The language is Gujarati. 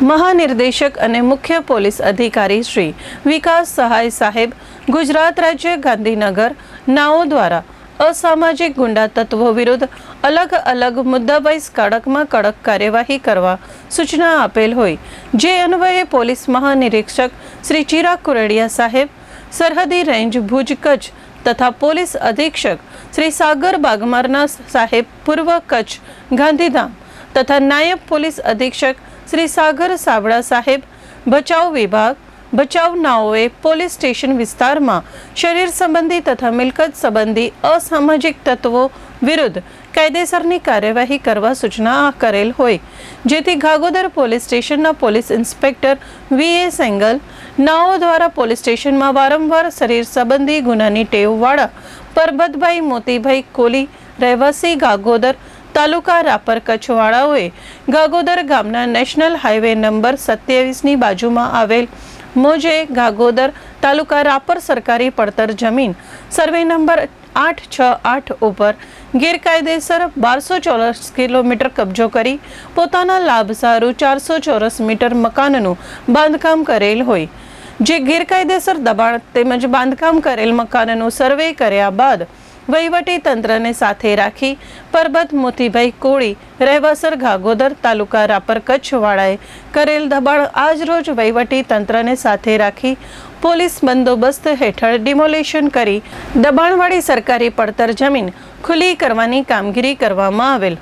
મહાનિર્દેશક અને મુખ્ય પોલીસ અધિકારી શ્રી વિકાસ સહાય સાહેબ ગુજરાત રાજ્ય ગાંધીનગર, નાઓ દ્વારા અસામાજિક ગુંડા તત્વો વિરુદ્ધ અલગ અલગ મુદ્દાવાઇઝ કડકમાં કડક કાર્યવાહી કરવા સૂચના આપેલ હોય. જે અન્વયે પોલીસ મહાનિરીક્ષક શ્રી ચિરાગ કુરડિયા સાહેબ, સરહદી રેન્જ ભુજ કચ્છ તથા પોલીસ અધિક્ષક શ્રી સાગર બાગમારના સાહેબ પૂર્વ કચ્છ ગાંધીધામ તથા નાયબ પોલીસ અધિક્ષક શ્રી સાગર સાવડા સાહેબ, બચાવ વિભાગ, બચાવ નાઓએ પોલીસ સ્ટેશન વિસ્તારમાં શરીર સંબંધી તથા મિલકત સંબંધી અસામાજિક તત્વો વિરુદ્ધ કાયદેસરની કાર્યવાહી કરવા સૂચના કરેલ હોય. જેથી ગાગોદર પોલીસ સ્ટેશનના police inspector V A Sengal, નાઓ દ્વારા પોલીસ સ્ટેશનમાં વારંવાર શરીર સંબંધી ગુનાની ટેવવાળા પરબતભાઈ મોતીભાઈ કોલી, રહેવાસી ગાગોદર તાલુકા રાપર કચ્છવાળાઓએ ગાગોદર ગામના નેશનલ હાઈવે નંબર સત્યાવીસની બાજુમાં આવેલ મોજે ગાગોદર તાલુકા રાપર સરકારી પડતર જમીન સર્વે નંબર આઠ છ આઠ ઉપર ગેરકાયદેસર બારસો ચોરસ કિલોમીટર કબજો કરી પોતાના લાભ સારું ચારસો ચોરસ મીટર મકાનનું બાંધકામ કરેલ હોય. જે ગેરકાયદેસર દબાણ તેમજ બાંધકામ કરેલ મકાનનું સર્વે કર્યા બાદ વહીવટી તંત્રને સાથે રાખી પરબત મોતીભાઈ કોળી, રહેવાસર ગાગોદર તાલુકા રાપર કચ્છવાળાએ કરેલ દબાણ આજરોજ વહીવટી તંત્રને સાથે રાખી પોલીસ બંદોબસ્ત હેઠળ ડિમોલેશન કરી દબાણવાળી સરકારી પડતર જમીન ખુલ્લી કરવાની કામગીરી કરવામાં આવેલ.